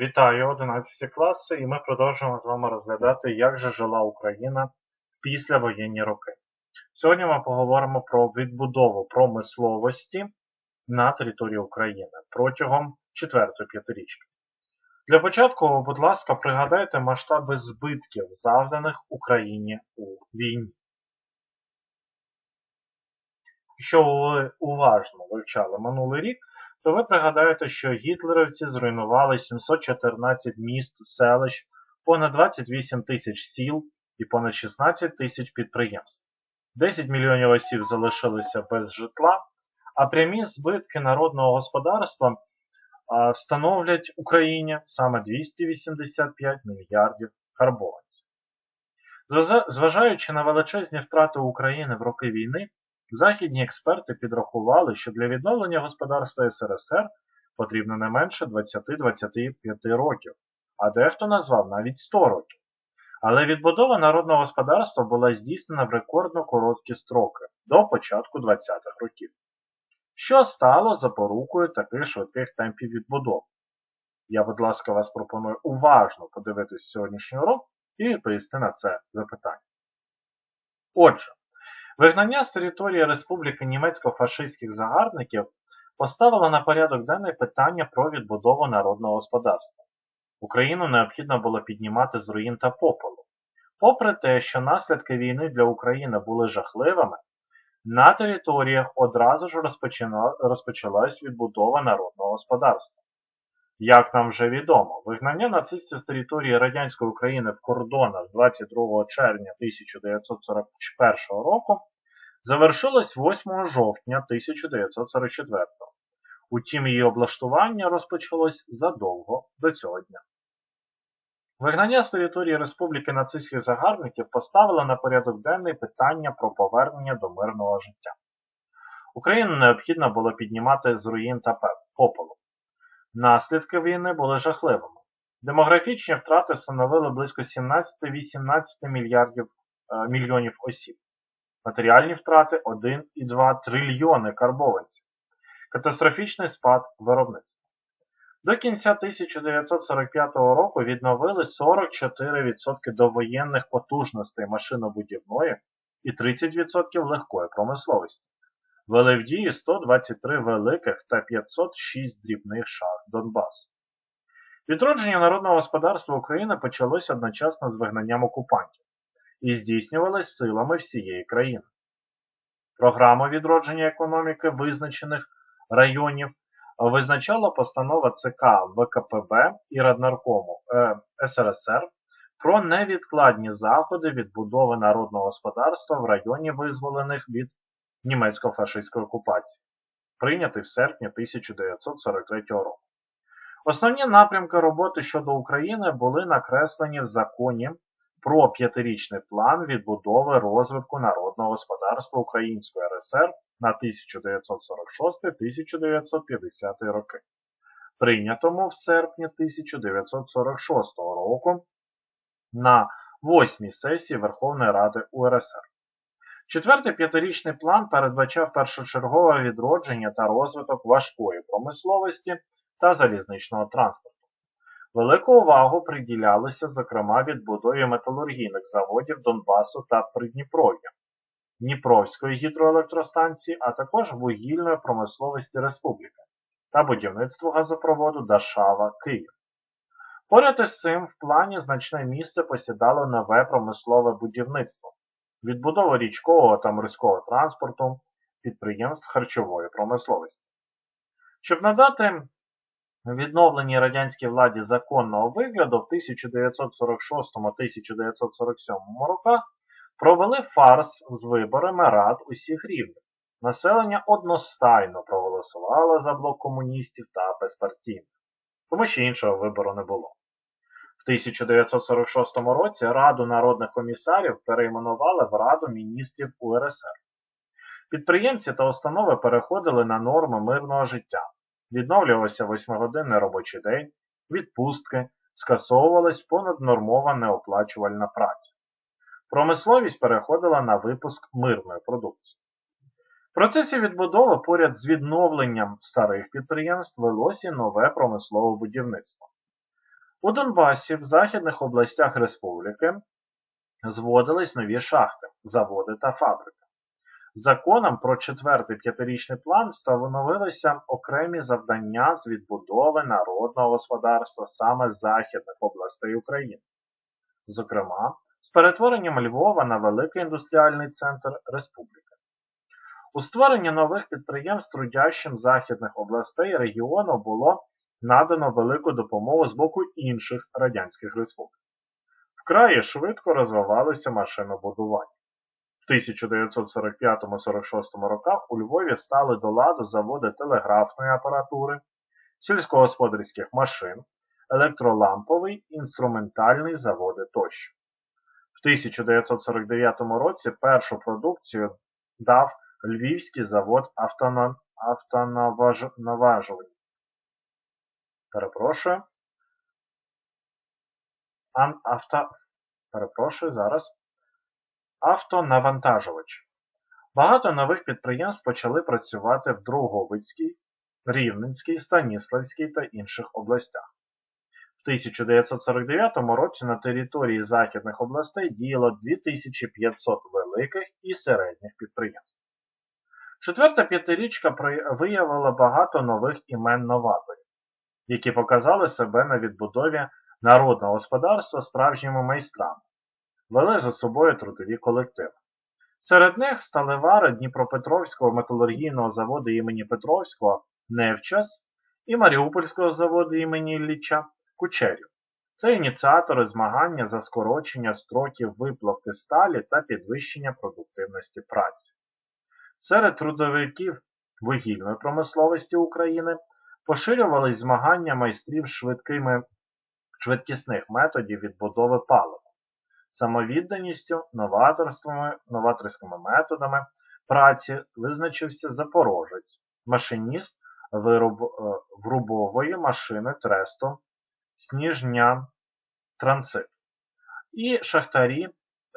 Вітаю 11 класи, і ми продовжуємо з вами розглядати, як же жила Україна в післявоєнні роки. Сьогодні ми поговоримо про відбудову промисловості на території України протягом четвертої п'ятирічки. Для початку, будь ласка, пригадайте масштаби збитків, завданих Україні у війні. Якщо ви уважно вивчали минулий рік, то ви пригадаєте, що гітлерівці зруйнували 714 міст, селищ, понад 28 тисяч сіл і понад 16 тисяч підприємств. 10 мільйонів осіб залишилися без житла, а прямі збитки народного господарства встановлять Україні саме 285 мільярдів карбованців. Зважаючи на величезні втрати України в роки війни, Західні експерти підрахували, що для відновлення господарства СРСР потрібно не менше 20-25 років, а дехто назвав навіть 100 років. Але відбудова народного господарства була здійснена в рекордно короткі строки до початку 20-х років, що стало запорукою таких швидких темпів відбудови. Я, будь ласка, вас пропоную уважно подивитись сьогоднішній урок і відповісти на це запитання. Отже, Вигнання з території Республіки німецько-фашистських загарбників поставило на порядок денний питання про відбудову народного господарства. Україну необхідно було піднімати з руїн та попелу. Попри те, що наслідки війни для України були жахливими, на територіях одразу ж розпочалась відбудова народного господарства. Як нам вже відомо, вигнання нацистів з території радянської України в кордонах 22 червня 1941 року завершилось 8 жовтня 1944 Утім, її облаштування розпочалось задовго до цього дня. Вигнання з території Республіки нацистських загарбників поставило на порядок денний питання про повернення до мирного життя. Україну необхідно було піднімати з руїн та попелу. Наслідки війни були жахливими. Демографічні втрати становили близько 17-18 мільярдів е, мільйонів осіб. Матеріальні втрати 1,2 трильйони карбованців. Катастрофічний спад виробництва. До кінця 1945 року відновили 44% довоєнних потужностей машинобудівної і 30% легкої промисловості. Вели в дії 123 великих та 506 дрібних шахт Донбасу. Відродження народного господарства України почалось одночасно з вигнанням окупантів і здійснювалось силами всієї країни. Програму відродження економіки визначених районів визначала постанова ЦК ВКПБ і Раднаркому е, СРСР про невідкладні заходи відбудови народного господарства в районі визволених від німецько-фашистської окупації, прийнятий в серпні 1943 року. Основні напрямки роботи щодо України були накреслені в законі про п'ятирічний план відбудови розвитку народного господарства Української РСР на 1946-1950 роки, прийнятому в серпні 1946 року на 8 сесії Верховної Ради УРСР. Четвертий п'ятирічний план передбачав першочергове відродження та розвиток важкої промисловості та залізничного транспорту. Велику увагу приділялося зокрема відбудові металургійних заводів Донбасу та Придніпров'я, Дніпровської гідроелектростанції, а також вугільної промисловості республіки та будівництву газопроводу Дашава Київ. Поряд із цим в плані значне місце посідало нове промислове будівництво, відбудова річкового та морського транспорту, підприємств харчової промисловості. Щоб надати відновленій радянській владі законного вигляду в 1946-1947 роках провели фарс з виборами рад усіх рівнів. Населення одностайно проголосувало за блок комуністів та безпартійних, тому що іншого вибору не було. В 1946 році Раду народних комісарів перейменували в Раду міністрів УРСР. Підприємці та установи переходили на норми мирного життя, Відновлювався восьмигодинний робочий день, відпустки, скасовувалась понаднормова неоплачувальна праця. Промисловість переходила на випуск мирної продукції. В процесі відбудови поряд з відновленням старих підприємств велося нове промислове будівництво. У Донбасі в західних областях республіки зводились нові шахти, заводи та фабрики. Законом про четвертий п'ятирічний план становилися окремі завдання з відбудови народного господарства саме західних областей України. Зокрема, з перетворенням Львова на великий індустріальний центр республіки. У створенні нових підприємств трудящим західних областей регіону було надано велику допомогу з боку інших радянських республік. Вкрає швидко розвивалося машинобудування. В 1945-46 роках у Львові стали до ладу заводи телеграфної апаратури, сільськогосподарських машин, електроламповий, інструментальний заводи тощо. В 1949 році першу продукцію дав Львівський завод автонаважувань. Перепрошую. Ан авто... Перепрошую зараз. Автонавантажувач. Багато нових підприємств почали працювати в Друговицькій, Рівненській, Станіславській та інших областях. В 1949 році на території західних областей діяло 2500 великих і середніх підприємств. Четверта п'ятирічка виявила багато нових імен новаторів, які показали себе на відбудові народного господарства справжніми майстрами, вели за собою трудові колективи. Серед них сталевари Дніпропетровського металургійного заводу імені Петровського Невчас і Маріупольського заводу імені Ілліча Кучерів. Це ініціатори змагання за скорочення строків виплавки сталі та підвищення продуктивності праці. Серед трудовиків вугільної промисловості України поширювались змагання майстрів швидкими, швидкісних методів відбудови палива, самовідданістю, новаторствами, новаторськими методами праці визначився запорожець, машиніст вируб, е, врубової машини тресту Сніжня Трансит і шахтарі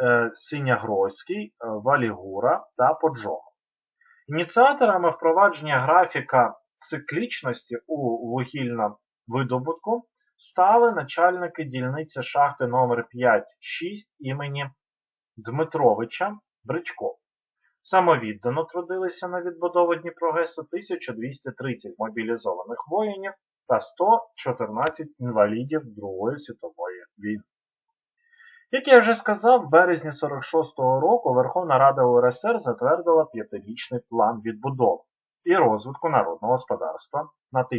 е, Синягродський, е, Валігура та Поджога. Ініціаторами впровадження графіка циклічності у вугільно-видобутку стали начальники дільниці шахти номер 5 6 імені Дмитровича Бричко. Самовіддано трудилися на відбудову Дніпрогесу 1230 мобілізованих воїнів та 114 інвалідів Другої світової війни. Як я вже сказав, в березні 46-го року Верховна Рада УРСР затвердила п'ятирічний план відбудови і розвитку народного господарства на 1946-1950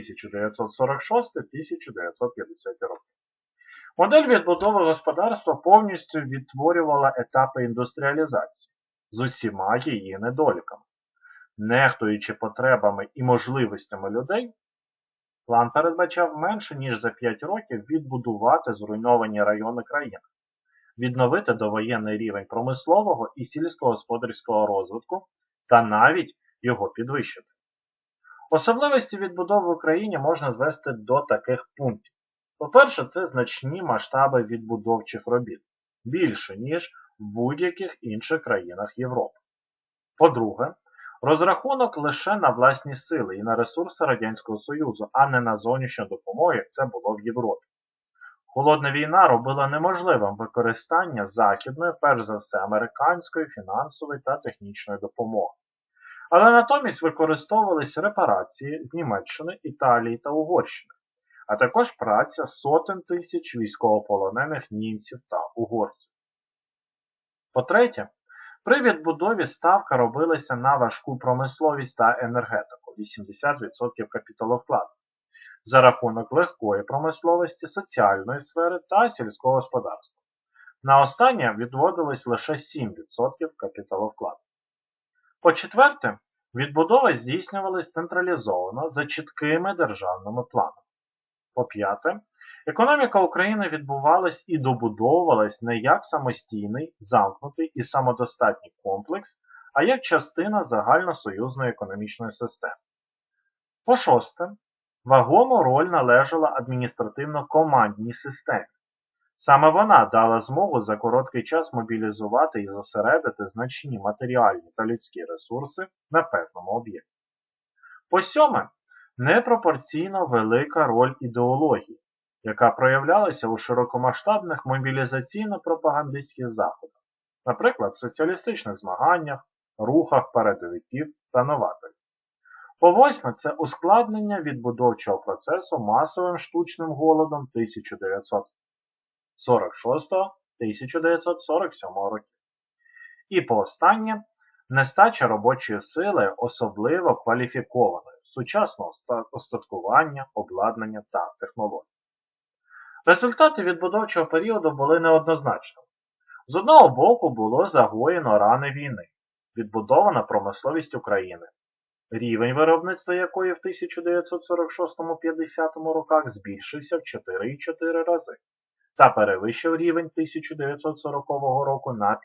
роки. Модель відбудови господарства повністю відтворювала етапи індустріалізації з усіма її недоліками. Нехтуючи потребами і можливостями людей, план передбачав менше ніж за 5 років відбудувати зруйновані райони країни відновити довоєнний рівень промислового і сільськогосподарського розвитку та навіть його підвищити. Особливості відбудови в Україні можна звести до таких пунктів. По-перше, це значні масштаби відбудовчих робіт, більше, ніж в будь-яких інших країнах Європи. По-друге, розрахунок лише на власні сили і на ресурси Радянського Союзу, а не на зовнішню допомогу, як це було в Європі. Холодна війна робила неможливим використання західної, перш за все, американської фінансової та технічної допомоги. Але натомість використовувались репарації з Німеччини, Італії та Угорщини, а також праця сотень тисяч військовополонених німців та угорців. По-третє, при відбудові ставка робилася на важку промисловість та енергетику 80% капіталовкладу за рахунок легкої промисловості, соціальної сфери та сільського господарства. На останнє відводилось лише 7% капіталовкладу. По-четверте, відбудова здійснювалась централізовано за чіткими державними планами. По-п'яте, економіка України відбувалась і добудовувалась не як самостійний, замкнутий і самодостатній комплекс, а як частина загальносоюзної економічної системи. По шосте, Вагому роль належала адміністративно-командній системі. Саме вона дала змогу за короткий час мобілізувати і зосередити значні матеріальні та людські ресурси на певному об'єкті. По сьоме, непропорційно велика роль ідеології, яка проявлялася у широкомасштабних мобілізаційно-пропагандистських заходах, наприклад, соціалістичних змаганнях, рухах передовиків та новаторів. По восьме, це ускладнення відбудовчого процесу масовим штучним голодом 1946-1947 років. І по останнє, нестача робочої сили, особливо кваліфікованої, сучасного остаткування, обладнання та технологій. Результати відбудовчого періоду були неоднозначними. З одного боку було загоєно рани війни, відбудована промисловість України, рівень виробництва якої в 1946-50 роках збільшився в 4,4 рази та перевищив рівень 1940 року на 15%.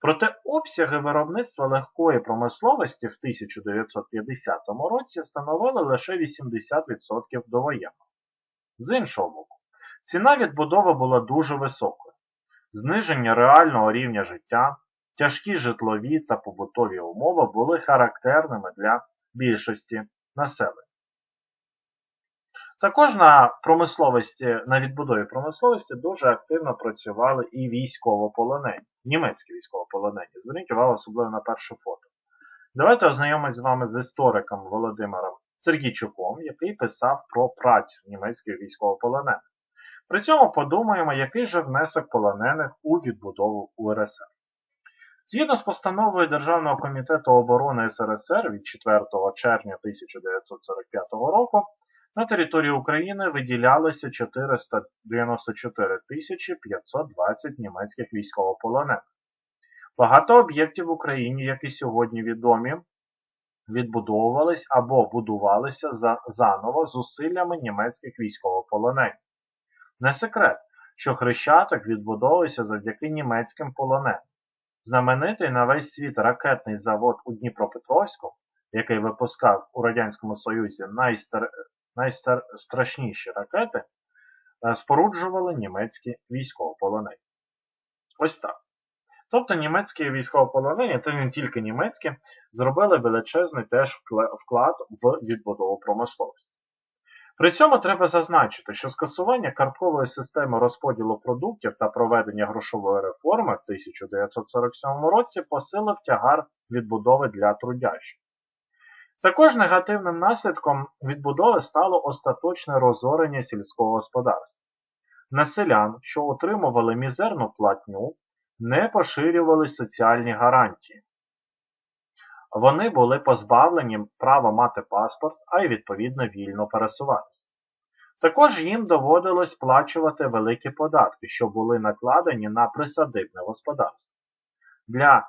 Проте обсяги виробництва легкої промисловості в 1950 році становили лише 80% довоєнного. З іншого боку, ціна відбудови була дуже високою. Зниження реального рівня життя, тяжкі житлові та побутові умови були характерними для більшості населення. Також на промисловості, на відбудові промисловості дуже активно працювали і військовополонені, німецькі військовополонені. Зверніть увагу особливо на перше фото. Давайте ознайомимось з вами з істориком Володимиром Сергійчуком, який писав про працю німецьких військовополонених. При цьому подумаємо, який же внесок полонених у відбудову УРСР. Згідно з постановою Державного комітету оборони СРСР від 4 червня 1945 року, на території України виділялося 494 520 німецьких військовополонених. Багато об'єктів в Україні, які сьогодні відомі, відбудовувались або будувалися заново зусиллями німецьких військовополонених. Не секрет, що Хрещатик відбудовувався завдяки німецьким полоненим. Знаменитий на весь світ ракетний завод у Дніпропетровську, який випускав у Радянському Союзі найстар... найстрашніші ракети, е, споруджували німецькі військовополонені. Ось так. Тобто німецькі військовополонені, та не тільки німецькі, зробили величезний теж вклад в відбудову промисловості. При цьому треба зазначити, що скасування карткової системи розподілу продуктів та проведення грошової реформи в 1947 році посилив тягар відбудови для трудящих. Також негативним наслідком відбудови стало остаточне розорення сільського господарства. На селян, що отримували мізерну платню, не поширювали соціальні гарантії. Вони були позбавлені права мати паспорт, а й відповідно вільно пересуватися. Також їм доводилось сплачувати великі податки, що були накладені на присадибне господарство. Для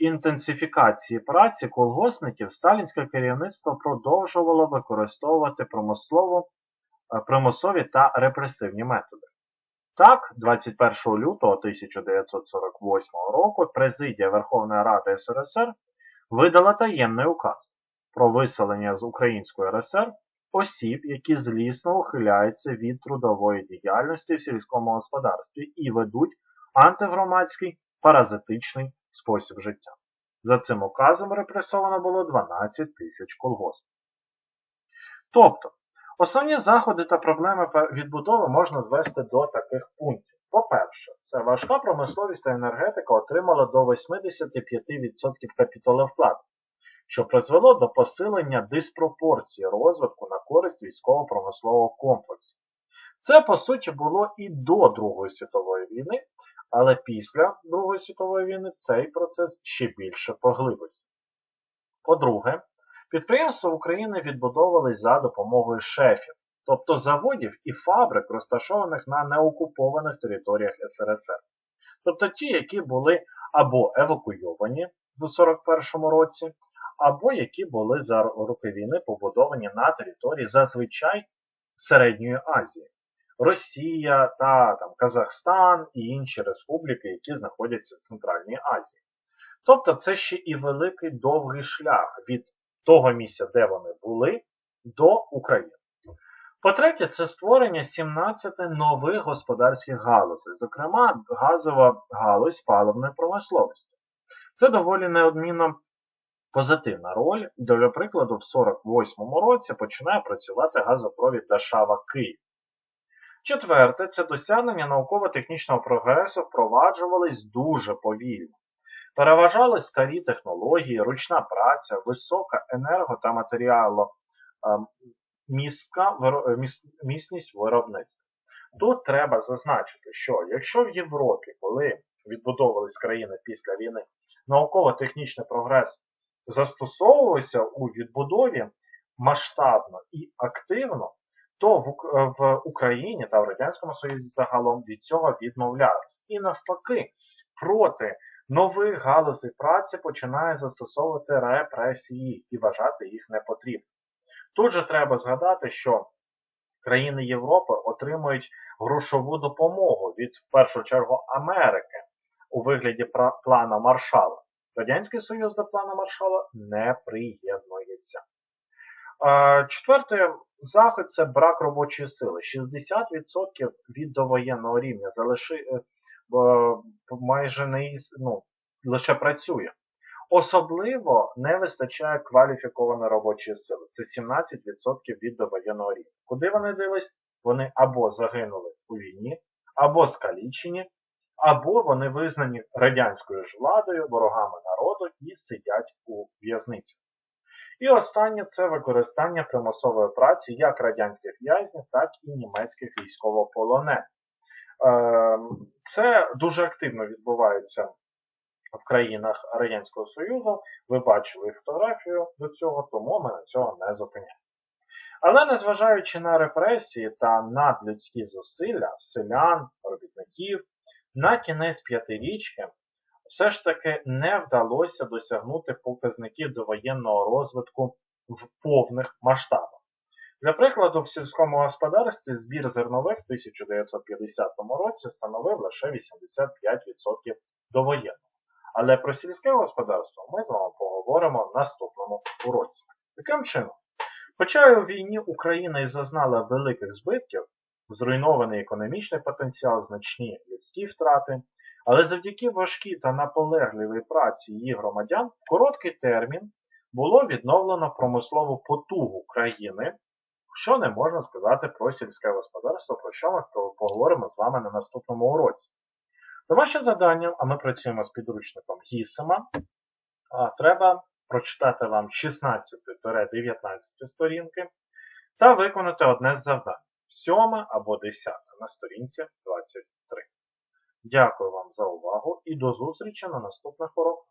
інтенсифікації праці колгоспників сталінське керівництво продовжувало використовувати е, примусові та репресивні методи. Так, 21 лютого 1948 року Президія Верховної Ради СРСР видала таємний указ про виселення з Української РСР осіб, які злісно ухиляються від трудової діяльності в сільському господарстві і ведуть антигромадський паразитичний спосіб життя. За цим указом репресовано було 12 тисяч колгоспів. Тобто, основні заходи та проблеми відбудови можна звести до таких пунктів. По-перше, це важка промисловість та енергетика отримала до 85% капіталовплат, що призвело до посилення диспропорції розвитку на користь військово-промислового комплексу. Це, по суті, було і до Другої світової війни, але після Другої світової війни цей процес ще більше поглибився. По-друге, підприємства України відбудовувались за допомогою шефів, тобто заводів і фабрик, розташованих на неокупованих територіях СРСР. Тобто ті, які були або евакуйовані в 41-му році, або які були за роки війни побудовані на території зазвичай Середньої Азії. Росія та там, Казахстан і інші республіки, які знаходяться в Центральній Азії. Тобто це ще і великий довгий шлях від того місця, де вони були, до України. По-третє, це створення 17 нових господарських галузей, зокрема, газова галузь паливної промисловості. Це доволі неодмінно Позитивна роль, для прикладу, в 48-му році починає працювати газопровід Дашава-Київ. Четверте, це досягнення науково-технічного прогресу впроваджувались дуже повільно. Переважали старі технології, ручна праця, висока енерго та матеріало ем, містка, е, міцність виробництва. Тут треба зазначити, що якщо в Європі, коли відбудовувались країни після війни, науково-технічний прогрес застосовувався у відбудові масштабно і активно, то в, е, в Україні та в Радянському Союзі загалом від цього відмовлялись. І навпаки, проти нових галузей праці починає застосовувати репресії і вважати їх непотрібними. Тут же треба згадати, що країни Європи отримують грошову допомогу від в першу чергу Америки у вигляді плана Маршала. Радянський Союз до плану Маршала не приєднується. Е, Четвертий захід це брак робочої сили. 60% від довоєнного рівня залиши, е, е, майже не ну, лише працює. Особливо не вистачає кваліфікованої робочої сили. Це 17% від довоєнного рівня. Куди вони дивись? Вони або загинули у війні, або скалічені, або вони визнані радянською ж владою, ворогами народу і сидять у в'язниці. І останнє це використання примусової праці як радянських в'язнів, так і німецьких військовополонених. Ем, Це дуже активно відбувається в країнах Радянського Союзу. Ви бачили фотографію до цього, тому ми на цього не зупиняємо. Але незважаючи на репресії та надлюдські зусилля селян, робітників, на кінець п'ятирічки все ж таки не вдалося досягнути показників довоєнного розвитку в повних масштабах. Для прикладу, в сільському господарстві збір зернових в 1950 році становив лише 85% довоєнного. Але про сільське господарство ми з вами поговоримо в наступному уроці. Таким чином, хоча у війні Україна і зазнала великих збитків, зруйнований економічний потенціал, значні людські втрати, але завдяки важкій та наполегливій праці її громадян в короткий термін було відновлено промислову потугу країни, що не можна сказати про сільське господарство, про що ми поговоримо з вами на наступному уроці. Домашнє завдання, а ми працюємо з підручником Гісема. Треба прочитати вам 16-19 сторінки та виконати одне з завдань 7 або 10 на сторінці 23. Дякую вам за увагу і до зустрічі на наступних уроках.